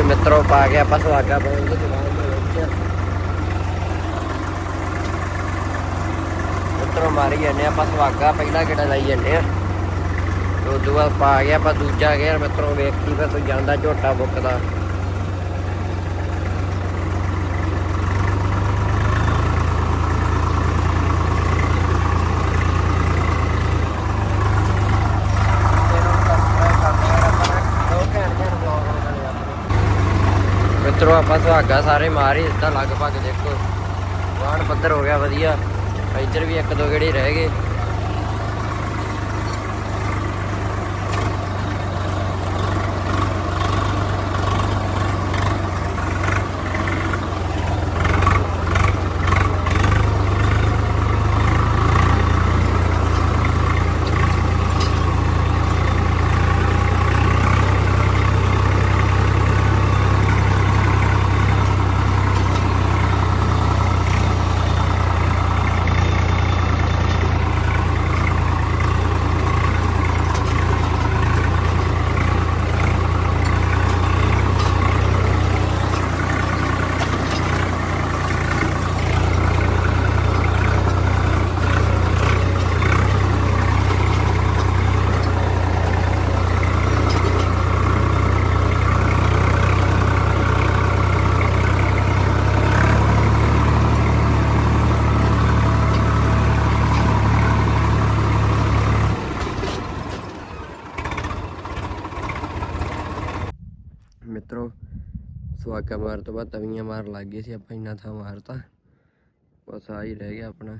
ਵੀ ਮਿੱਤਰੋ ਪਾ ਕੇ ਆਪਾਂ ਸੁਹਾਗਾ ਪਾਉਂਗੇ ਦੁਕਾਨ ਦੇ ਵਿੱਚ ਮਿੱਤਰੋ ਮਾਰੀ ਜਾਂਦੇ ਆਪਾਂ ਸੁਹਾਗਾ, ਪਹਿਲਾ ਕਿਹੜਾ ਲਾਈ ਜਾਂਦੇ ਆ ਤੇ ਉਦੋਂ ਬਾਅਦ ਪਾ ਗਿਆ ਆਪਾਂ ਦੂਜਾ ਗੇਅਰ ਮਿੱਤਰੋ ਵੇਖੀ ਫਿਰ ਤੂੰ ਜਾਂਦਾ ਝੋਟਾ ਬੁੱਕਦਾ। ਮਿੱਤਰੋ ਆਪਾਂ ਸੁਹਾਗਾ ਸਾਰੇ ਮਾਰ ਹੀ ਦਿੱਤਾ, ਲਗਭਗ ਦੇਖੋ। ਵਾਹਣ ਪੱਧਰ ਹੋ ਗਿਆ, ਵਧੀਆ। ਇੱਧਰ ਵੀ ਇੱਕ ਦੋ ਗੇੜੇ ਰਹਿ ਗਏ ਮਿੱਤਰੋ ਸੁਹਾਗਾ ਮਾਰ ਤੋਂ ਬਾਅਦ ਤਵੀਆਂ ਮਾਰ ਲੱਗ ਗਏ ਸੀ, ਆਪਾਂ ਇੰਨਾ ਥਾਂ ਮਾਰਤਾ। ਬਸ ਆ ਹੀ ਰਹਿ ਗਿਆ ਆਪਣਾ।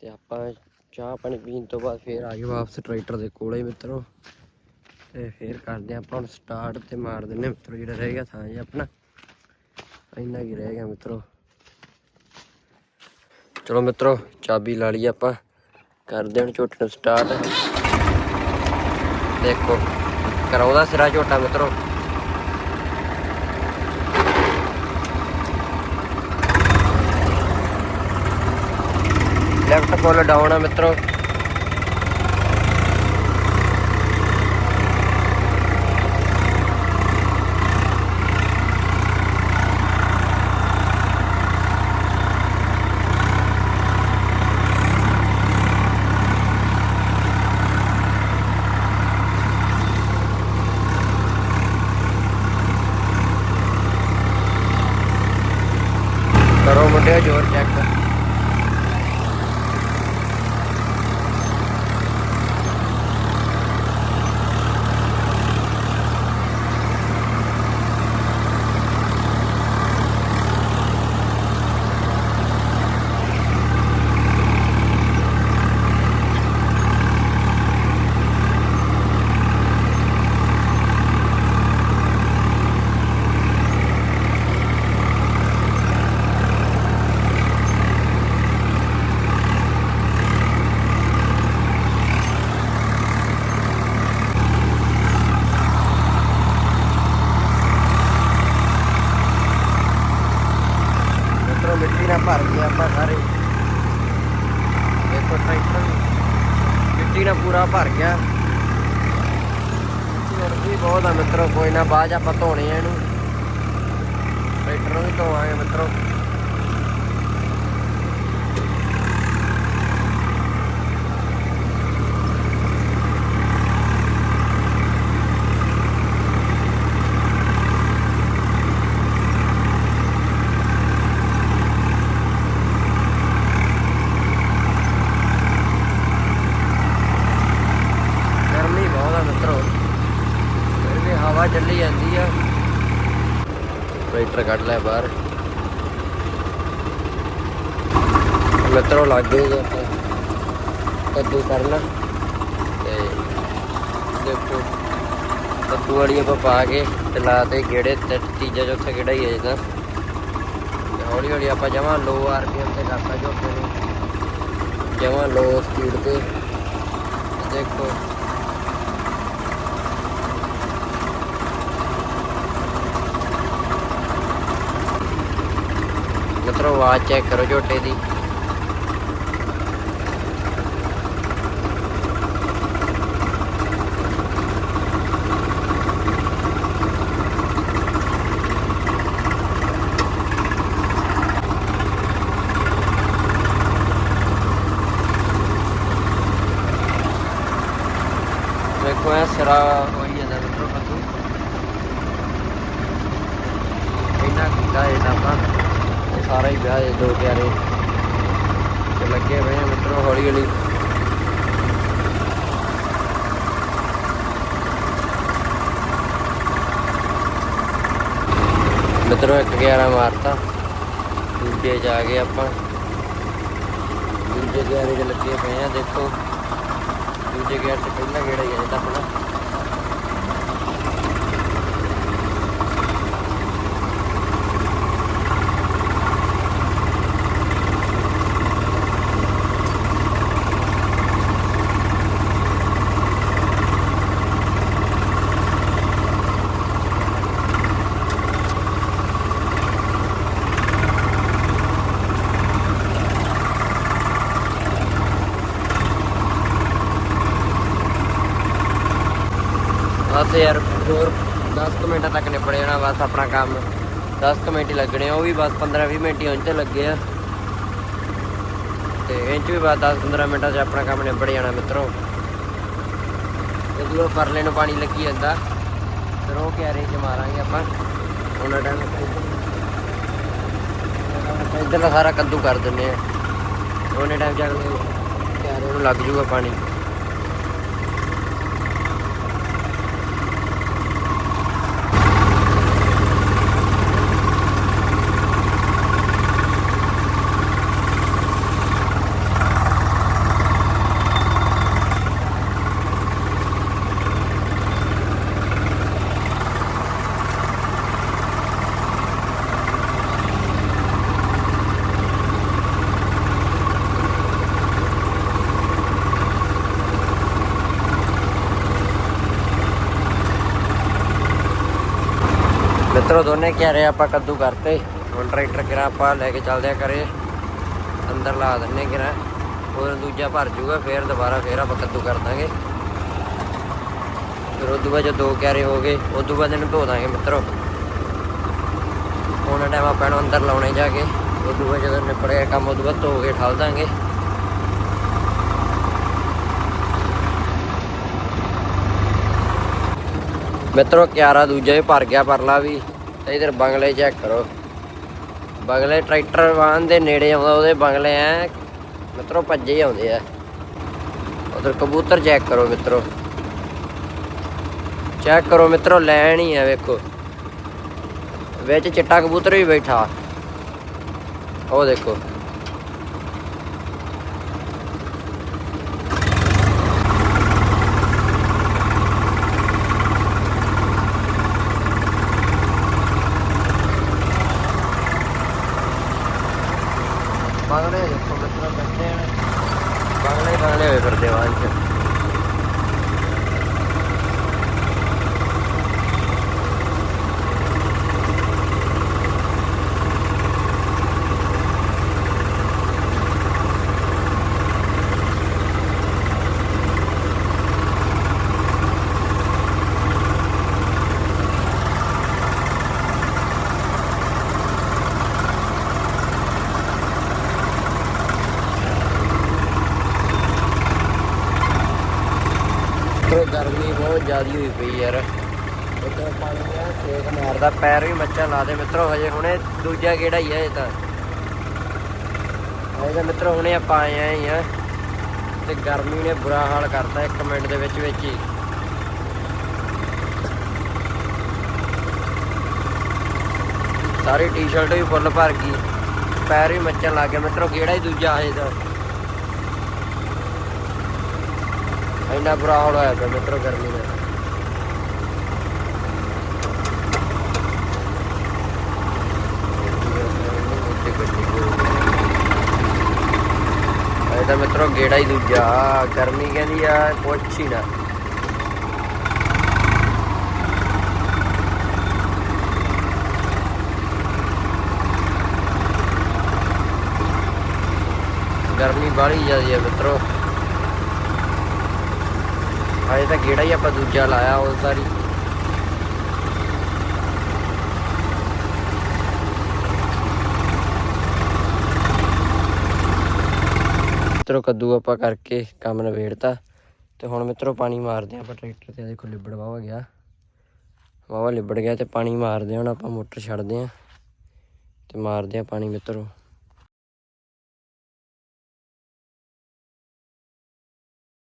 ਤੇ ਆਪਾਂ ਚਾਹ ਪਾਣੀ ਪੀਣ ਤੋਂ ਬਾਅਦ ਫੇਰ ਆ ਗਏ ਵਾਪਸ ਟਰੈਕਟਰ ਦੇ ਕੋਲੇ ਮਿੱਤਰੋ। ਤੇ ਫੇਰ ਕਰਦੇ ਹਾਂ ਆਪਾਂ ਹੁਣ ਸਟਾਰਟ ਤੇ ਮਾਰ ਦਿੰਨੇ ਹਾਂ ਮਿੱਤਰੋ, ਜਿਹੜਾ ਰਹਿ ਗਿਆ ਥਾਂ ਜੀ ਆਪਣਾ। ਇੰਨਾ ਹੀ ਰਹਿ ਗਿਆ ਮਿੱਤਰੋ। ਚਲੋ ਮਿੱਤਰੋ, ਚਾਬੀ ਲਾ ਲਈ ਆਪਾਂ। ਕਰਦੇ ਹਾਂ ਝੋਟੇ ਨੂੰ ਸਟਾਰਟ ਦੇਖੋ, ਕਰਾਉਂਦਾ ਸਿਰਾ ਝੋਟਾ ਮਿੱਤਰੋ। ਲੈਫਟ ਫੁੱਲ ਡਾਊਨ ਆ ਮਿੱਤਰੋ। ਕਰੋ ਮੁੰਡਿਓ ਜ਼ੋਰ ਚੈੱਕ ਮਿੱਤਰੋ ਮਿੱਟੀ ਨਾਲ ਭਰ ਗਏ ਆਪਾਂ ਸਾਰੇ। ਦੇਖੋ ਟਰੈਕਟਰ ਵੀ। ਮਿੱਟੀ ਨਾਲ ਪੂਰਾ ਭਰ ਗਿਆ। ਮਿੱਟੀ ਬਹੁਤ ਆ ਮਿੱਤਰੋ, ਕੋਈ ਨਾ ਬਾਅਦ ਆਪਾਂ ਧੋਣੇ ਆ ਇਹਨੂੰ। ਟਰੈਕਟਰ ਨੂੰ ਵੀ ਧੋਵਾਂਗੇ ਮਿੱਤਰੋ ਗਰਮੀ ਬਹੁਤ ਆ ਮਿੱਤਰੋ ਫਿਰ ਵੀ ਹਵਾ ਚੱਲੀ ਜਾਂਦੀ ਆ। ਟਰੈਕਟਰ ਕੱਢ ਲੈ ਬਾਹਰ। ਮਿੱਤਰੋ, ਲੱਗ ਗਏ ਜੀ ਕੱਦੂ ਕਰਨਾ ਤੇ ਦੇਖੋ, ਕੱਦੂ ਵਾਲੀ ਆਪਾਂ ਪਾ ਕੇ ਤੇ ਲਾ ਤੇ ਗੇੜੇ ਤੇ ਤੀਜਾ ਚੌਥਾ ਗੇੜਾ ਹੀ ਹੈ ਜਿੱਦਾਂ ਹੌਲੀ ਹੌਲੀ ਆਪਾਂ ਜਮਾਂ ਲੋ ਆਰਪੀਐਮ ਤੇ ਕਰਤਾ ਝੋਟੇ ਨੂੰ। ਜਮਾਂ ਲੋ ਸਪੀਡ ਤੇ ਦੇਖੋ ਆਵਾਜ਼ ਚੈੱਕ ਕਰੋ ਝੋਟੇ ਦੀ। ਦੇਖੋ ਇਹ ਸਿਰਾ ਹੋਈ ਜਾਂਦਾ ਮਿੱਤਰੋ ਕੱਦੂ ਇਹਨਾਂ ਕੀਤਾ ਆਪਾਂ ਇਹ ਸਾਰਾ ਹੀ ਵਿਆਹ ਇਹ ਦੋ ਪਿਆਰੇ ਤੇ ਲੱਗੇ ਹੋਏ ਆ ਮਿੱਤਰੋ ਹੌਲੀ ਹੌਲੀ। ਮਿੱਤਰੋ ਇੱਕ 11 ਮਾਰਤਾ। ਦੂਜੇ ਚ ਆ ਗਏ ਆਪਾਂ। ਦੂਜੇ ਗਿਆਰੇ ਚ ਲੱਗੇ ਪਏ ਆ, ਦੇਖੋ। ਦੂਜੇ ਗੇਅਰ ਤੇ ਪਹਿਲਾ ਗੇੜਾ ਬਸ ਯਾਰ, ਹੋਰ 10 ਕੁ ਮਿੰਟਾਂ ਤੱਕ ਨਿਪੜ ਜਾਣਾ ਬਸ ਆਪਣਾ ਕੰਮ। 10 ਕੁ ਮਿੰਟ ਹੀ ਲੱਗਣੇ ਉਹ ਵੀ ਬਸ 15-20 ਮਿੰਟ ਹੀ ਉਹਨਾਂ ਤੇ ਲੱਗੇ ਆ। ਤੇ ਇੰਚ ਵੀ ਬਸ 10-15 ਮਿੰਟਾਂ 'ਚ ਆਪਣਾ ਕੰਮ ਨਿਬੜ ਜਾਣਾ ਮਿੱਤਰੋ। ਤੇ ਦੂਰੋਂ ਪਰਲੇ ਨੂੰ ਪਾਣੀ ਲੱਗੀ ਜਾਂਦਾ, ਫਿਰ ਉਹ ਕਿਆਰੇ 'ਚ ਮਾਰਾਂਗੇ ਆਪਾਂ। ਉਹਨਾਂ ਟਾਈਮ ਇੱਧਰ ਦਾ ਸਾਰਾ ਕੱਦੂ ਕਰ ਦਿੰਨੇ ਆ। ਉਹਨੇ ਟਾਈਮ ਜਾ ਕੇ ਕਿਆਰੇ ਨੂੰ ਲੱਗ ਜੂਗਾ ਪਾਣੀ। ਮਿੱਤਰੋ, ਦੋਨੇ ਕਿਆਰੇ ਆਪਾਂ ਕੱਦੂ ਕਰਤੇ। ਹੁਣ ਟਰੈਕਟਰ ਕਿਰਾ ਆਪਾਂ ਲੈ ਕੇ ਚੱਲਦੇ ਆ ਕਰੇ ਅੰਦਰ ਲਾ ਦਿੰਨੇ ਕਿਰਾ ਹੋਰ ਦੂਜਾ ਭਰ ਜੂਗਾ, ਫੇਰ ਦੁਬਾਰਾ ਫੇਰ ਆਪਾਂ ਕੱਦੂ ਕਰ ਦਾਂਗੇ। ਫਿਰ ਉਦੋਂ ਬਾਅਦ ਜਦੋਂ ਦੋ ਕਿਆਰੇ ਹੋ ਗਏ, ਉਦੋਂ ਬਾਅਦ ਇਹਨੂੰ ਧੋ ਦਾਂਗੇ ਮਿੱਤਰੋ। ਹੁਣ ਟਾਈਮ ਆਪਾਂ ਨੂੰ ਅੰਦਰ ਲਾਉਣੇ ਜਾ ਕੇ ਉਦੋਂ ਬਾਅਦ ਜਦੋਂ ਨਿਪੜ ਗਿਆ ਕੰਮ, ਉਦੋਂ ਬਾਅਦ ਧੋ ਕੇ ਠਾਲ ਦਾਂਗੇ। ਮਿੱਤਰੋ, ਕਿਆਰਾ ਦੂਜਾ ਵੀ ਭਰ ਗਿਆ, ਪਰਲਾ ਵੀ। ਇਧਰ ਬੰਗਲੇ ਚੈੱਕ ਕਰੋ। ਬੰਗਲੇ ਟਰੈਕਟਰ ਵਾਹਨ ਦੇ ਨੇੜੇ ਆਉਂਦਾ, ਉਹਦੇ ਬੰਗਲੇ ਐ ਮਿੱਤਰੋ ਭੱਜੇ ਹੀ ਆਉਂਦੇ ਆ। ਉਧਰ ਕਬੂਤਰ ਚੈੱਕ ਕਰੋ ਮਿੱਤਰੋ। ਚੈੱਕ ਕਰੋ ਮਿੱਤਰੋ, ਲੈਣ ਹੀ ਆ ਵੇਖੋ। ਵਿੱਚ ਚਿੱਟਾ ਕਬੂਤਰ ਵੀ ਬੈਠਾ। ਉਹ ਦੇਖੋ ਬੰਗਲੇ ਦੇਖੋ ਮਿੱਤਰੋ ਬੈਠੇ ਨੇ ਬੰਗਲੇ ਹੀ ਬੰਗਲੇ ਹੋਏ ਫਿਰਦੇ ਵਾਂ ਚ ਤੇ ਗਰਮੀ ਬਹੁਤ ਜ਼ਿਆਦੀ ਹੋਈ ਪਈ ਯਾਰ। ਉੱਧਰ ਪਾਣੀ ਆ ਸੇਕ ਮਾਰਦਾ ਪੈਰ ਵੀ ਮੱਚਾ ਲਾ ਦੇ ਮਿੱਤਰੋ, ਹਜੇ ਹੁਣੇ ਦੂਜਾ ਕਿਹੜਾ ਹੀ ਆ ਇਹ ਤਾਂ। ਇਹ ਤਾਂ ਮਿੱਤਰੋ ਹੁਣੇ ਆਪਾਂ ਆਏ ਆਂ ਹੀ ਆ। ਤੇ ਗਰਮੀ ਨੇ ਬੁਰਾ ਹਾਲ ਕਰਤਾ ਇੱਕ ਮਿੰਟ ਦੇ ਵਿੱਚ ਵਿੱਚ ਹੀ। ਸਾਰੀ ਟੀ-ਸ਼ਰਟ ਵੀ ਫੁੱਲ ਭਰ ਗਈ। ਪੈਰ ਵੀ ਮੱਚਣ ਲੱਗ ਗਿਆ ਮਿੱਤਰੋ ਕਿਹੜਾ ਹੀ ਦੂਜਾ ਹਜੇ ਤਾਂ। ਇੰਨਾ ਬੁਰਾ ਹਾਲ ਹੋਇਆ ਪਿਆ ਮਿੱਤਰੋ ਗਰਮੀ ਦਾ। ਇਹ ਤਾਂ ਮਿੱਤਰੋ ਗੇੜਾ ਹੀ ਦੂਜਾ, ਗਰਮੀ ਕਹਿੰਦੀ ਆ ਕੁਛ ਹੀ ਨਾ। ਗਰਮੀ ਬਾਹਲੀ ਜ਼ਿਆਦੀ ਆ ਮਿੱਤਰੋ। ਹਜੇ ਤਾਂ ਗੇੜਾ ਹੀ ਆਪਾਂ ਦੂਜਾ ਲਾਇਆ ਉਹ ਸਾਰੀ ਮਿੱਤਰੋ, ਕੱਦੂ ਆਪਾਂ ਕਰਕੇ ਕੰਮ ਨਵੇੜਤਾ ਤੇ ਹੁਣ ਮਿੱਤਰੋ, ਪਾਣੀ ਮਾਰਦੇ ਆ ਆਪਾਂ ਟਰੈਕਟਰ ਤੇ। ਦੇਖੋ, ਲਿਬੜ ਵਾਵਾ ਗਿਆ। ਵਾਵਾ ਲਿਬੜ ਗਿਆ ਤੇ ਪਾਣੀ ਮਾਰਦੇ ਆ ਹੁਣ ਆਪਾਂ ਮੋਟਰ ਛੱਡਦੇ ਆ ਤੇ ਮਾਰਦੇ ਆ ਪਾਣੀ ਮਿੱਤਰੋ।